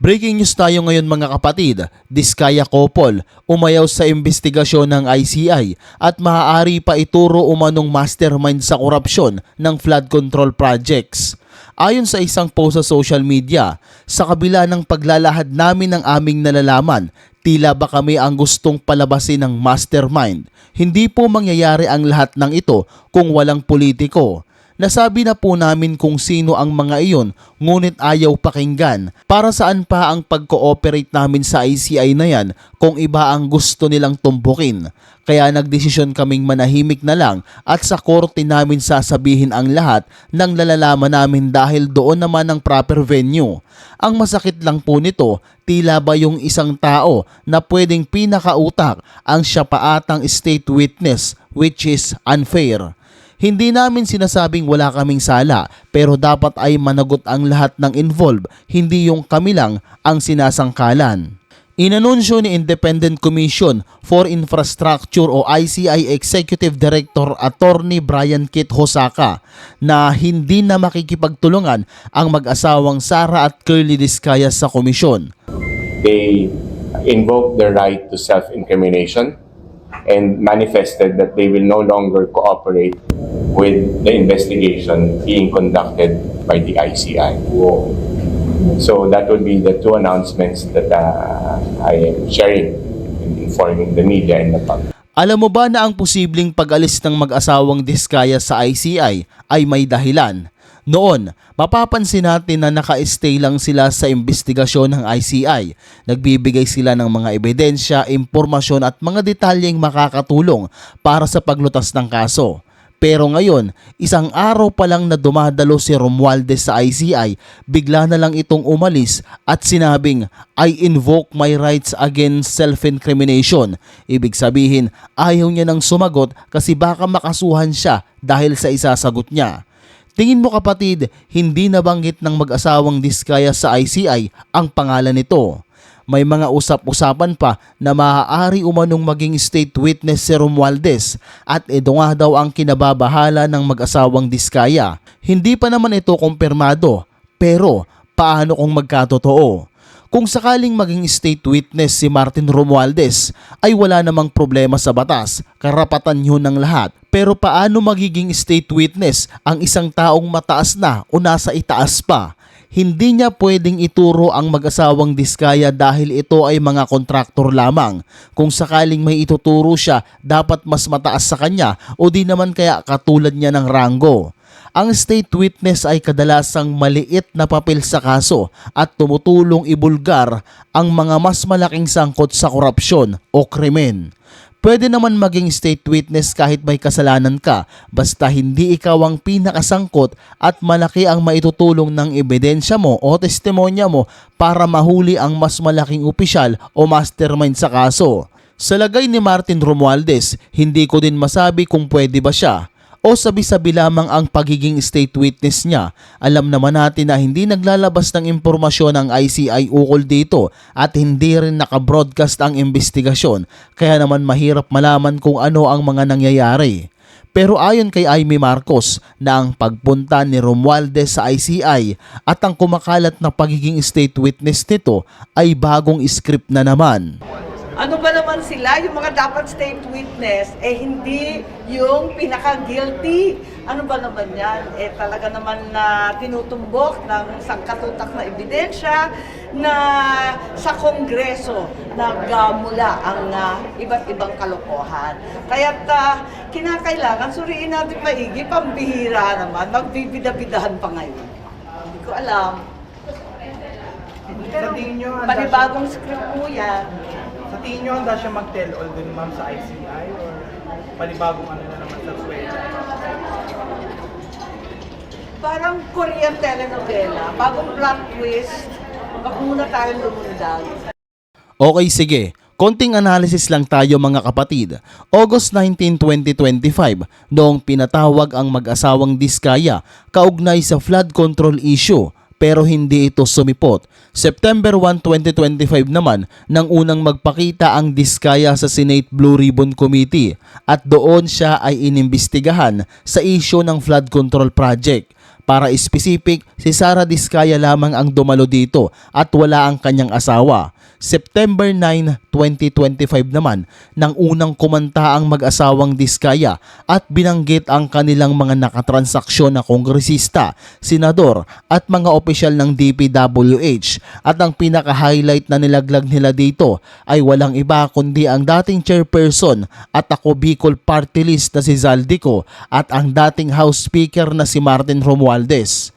Breaking news tayo ngayon mga kapatid, Diskaya Couple umayaw sa investigasyon ng ICI at maaari pa ituro umanong mastermind sa korupsyon ng flood control projects. Ayon sa isang post sa social media, sa kabila ng paglalahad namin ng aming nalalaman, tila ba kami ang gustong palabasin ng mastermind. Hindi po mangyayari ang lahat ng ito kung walang politiko. Nasabi na po namin kung sino ang mga iyon ngunit ayaw pakinggan. Para saan pa ang pag-cooperate namin sa ICI na yan kung iba ang gusto nilang tumbukin. Kaya nagdesisyon kaming manahimik na lang at sa korte namin sasabihin ang lahat ng lalalaman namin dahil doon naman ang proper venue. Ang masakit lang po nito, tila ba yung isang tao na pwedeng pinakautak ang siya paatang state witness which is unfair. Hindi namin sinasabing wala kaming sala pero dapat ay managot ang lahat ng involved, hindi yung kami lang ang sinasangkalan. Inanunsyo ni Independent Commission for Infrastructure o ICI Executive Director Attorney Brian Kit Hosaka na hindi na makikipagtulungan ang mag-asawang Sara at Curly Discaya sa komisyon. they invoked their right to self-incrimination and manifested that they will no longer cooperate with the investigation being conducted by the ICI. So that would be the two announcements that uh, I am sharing in informing the media and the public. Alam mo ba na ang posibleng pag-alis ng mag-asawang Diskaya sa ICI ay may dahilan? Noon, mapapansin natin na naka-stay lang sila sa investigasyon ng ICI. Nagbibigay sila ng mga ebidensya, impormasyon at mga detalyeng makakatulong para sa paglutas ng kaso. Pero ngayon, isang araw pa lang na dumadalo si Romualdez sa ICI, bigla na lang itong umalis at sinabing, I invoke my rights against self-incrimination. Ibig sabihin, ayaw niya nang sumagot kasi baka makasuhan siya dahil sa isasagot niya. Tingin mo kapatid, hindi nabanggit ng mag-asawang Diskaya sa ICI ang pangalan nito. May mga usap-usapan pa na maaari umanong maging state witness si Romualdez at ito nga daw ang kinababahala ng mag-asawang Diskaya. Hindi pa naman ito kumpirmado, pero paano kung magkatotoo? Kung sakaling maging state witness si Martin Romualdez ay wala namang problema sa batas, karapatan yun ng lahat. Pero paano magiging state witness ang isang taong mataas na o nasa itaas pa? Hindi niya pwedeng ituro ang mag-asawang diskaya dahil ito ay mga kontraktor lamang. Kung sakaling may ituturo siya, dapat mas mataas sa kanya o di naman kaya katulad niya ng ranggo. Ang state witness ay kadalasang maliit na papel sa kaso at tumutulong ibulgar ang mga mas malaking sangkot sa korupsyon o krimen. Pwede naman maging state witness kahit may kasalanan ka basta hindi ikaw ang pinakasangkot at malaki ang maitutulong ng ebidensya mo o testimonya mo para mahuli ang mas malaking opisyal o mastermind sa kaso. Sa lagay ni Martin Romualdez, hindi ko din masabi kung pwede ba siya o sabi-sabi lamang ang pagiging state witness niya. Alam naman natin na hindi naglalabas ng impormasyon ang ICI ukol dito at hindi rin nakabroadcast ang investigasyon kaya naman mahirap malaman kung ano ang mga nangyayari. Pero ayon kay Aimee Marcos na ang pagpunta ni Romualdez sa ICI at ang kumakalat na pagiging state witness nito ay bagong script na naman. Ano ba naman sila, yung mga dapat state witness, eh hindi yung pinaka-guilty. Ano ba naman yan? Eh talaga naman na tinutumbok ng sangkatutak na ebidensya na sa Kongreso nagmula ang ah, iba't ibang kalokohan. Kaya't uh, kinakailangan suriin natin maigi, pambihira naman, magbibida-bidahan pa ngayon. Hindi ko alam. Pero handa panibagong script po yan. Sa tingin nyo, handa siya mag-tell all dun ma'am sa ICI or panibagong ano na naman sa Sueda? Parang Korean telenovela, bagong plot twist, wag muna tayong lumundag. Okay, sige. Konting analysis lang tayo mga kapatid. August 19, 2025, noong pinatawag ang mag-asawang Diskaya kaugnay sa flood control issue pero hindi ito sumipot. September 1, 2025 naman nang unang magpakita ang Diskaya sa Senate Blue Ribbon Committee at doon siya ay inimbestigahan sa issue ng flood control project. Para specific, si Sara Diskaya lamang ang dumalo dito at wala ang kanyang asawa. September 9, 2025 naman nang unang kumanta ang mag-asawang Diskaya at binanggit ang kanilang mga nakatransaksyon na kongresista, senador at mga opisyal ng DPWH at ang pinaka-highlight na nilaglag nila dito ay walang iba kundi ang dating chairperson at ako Bicol Party List na si Zaldico at ang dating House Speaker na si Martin Romualdez.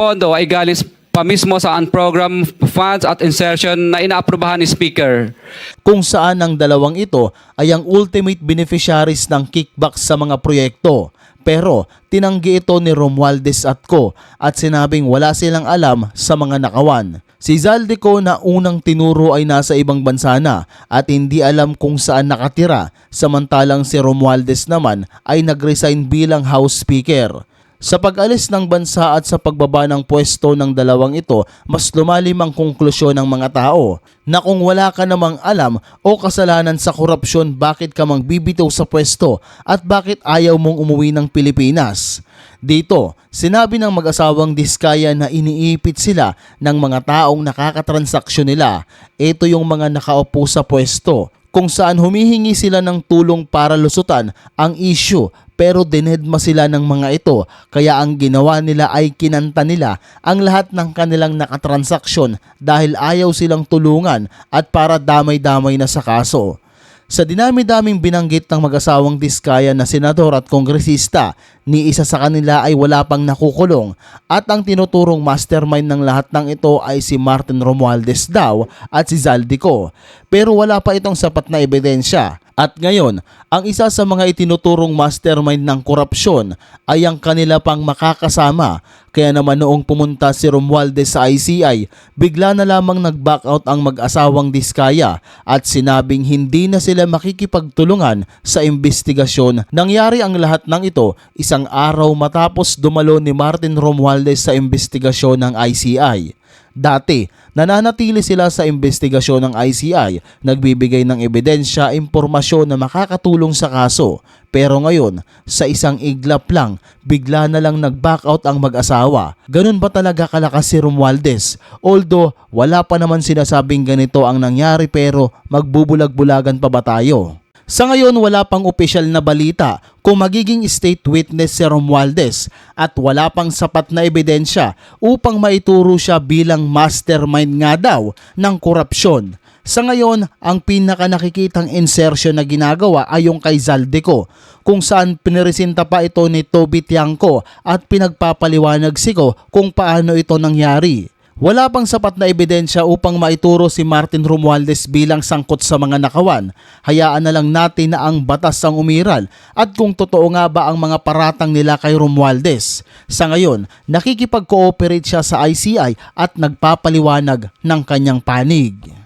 pondo ay galing pa mismo sa unprogram funds at insertion na inaaprubahan ni Speaker. kung saan ang dalawang ito ay ang ultimate beneficiaries ng kickback sa mga proyekto. Pero tinanggi ito ni Romualdez at ko at sinabing wala silang alam sa mga nakawan. Si Zaldico na unang tinuro ay nasa ibang bansa na at hindi alam kung saan nakatira samantalang si Romualdez naman ay nag-resign bilang House Speaker. Sa pag-alis ng bansa at sa pagbaba ng pwesto ng dalawang ito, mas lumalim ang konklusyon ng mga tao na kung wala ka namang alam o kasalanan sa korupsyon bakit ka mang bibitaw sa pwesto at bakit ayaw mong umuwi ng Pilipinas. Dito, sinabi ng mag-asawang Diskaya na iniipit sila ng mga taong nakakatransaksyon nila. Ito yung mga nakaupo sa pwesto kung saan humihingi sila ng tulong para lusutan ang issue pero dinedma sila ng mga ito kaya ang ginawa nila ay kinanta nila ang lahat ng kanilang nakatransaksyon dahil ayaw silang tulungan at para damay-damay na sa kaso. Sa dinami-daming binanggit ng mag-asawang Diskaya na senador at kongresista, ni isa sa kanila ay wala pang nakukulong at ang tinuturong mastermind ng lahat ng ito ay si Martin Romualdez daw at si Zaldico. Pero wala pa itong sapat na ebidensya. At ngayon, ang isa sa mga itinuturong mastermind ng korupsyon ay ang kanila pang makakasama. Kaya naman noong pumunta si Romualdez sa ICI, bigla na lamang nag-back out ang mag-asawang Diskaya at sinabing hindi na sila makikipagtulungan sa investigasyon. Nangyari ang lahat ng ito isang araw matapos dumalo ni Martin Romualdez sa investigasyon ng ICI. Dati, nananatili sila sa investigasyon ng ICI, nagbibigay ng ebidensya, impormasyon na makakatulong sa kaso. Pero ngayon, sa isang iglap lang, bigla na lang nag-back out ang mag-asawa. Ganun ba talaga kalakas si Romualdez? Although, wala pa naman sinasabing ganito ang nangyari pero magbubulag-bulagan pa ba tayo? Sa ngayon wala pang opisyal na balita kung magiging state witness si Romualdez at wala pang sapat na ebidensya upang maituro siya bilang mastermind nga daw ng korupsyon. Sa ngayon, ang pinaka nakikitang insertion na ginagawa ay yung kay Zaldico kung saan piniresenta pa ito ni Toby Tiangco at pinagpapaliwanag siko kung paano ito nangyari. Wala pang sapat na ebidensya upang maituro si Martin Romualdez bilang sangkot sa mga nakawan. Hayaan na lang natin na ang batas ang umiral at kung totoo nga ba ang mga paratang nila kay Romualdez. Sa ngayon, nakikipag-cooperate siya sa ICI at nagpapaliwanag ng kanyang panig.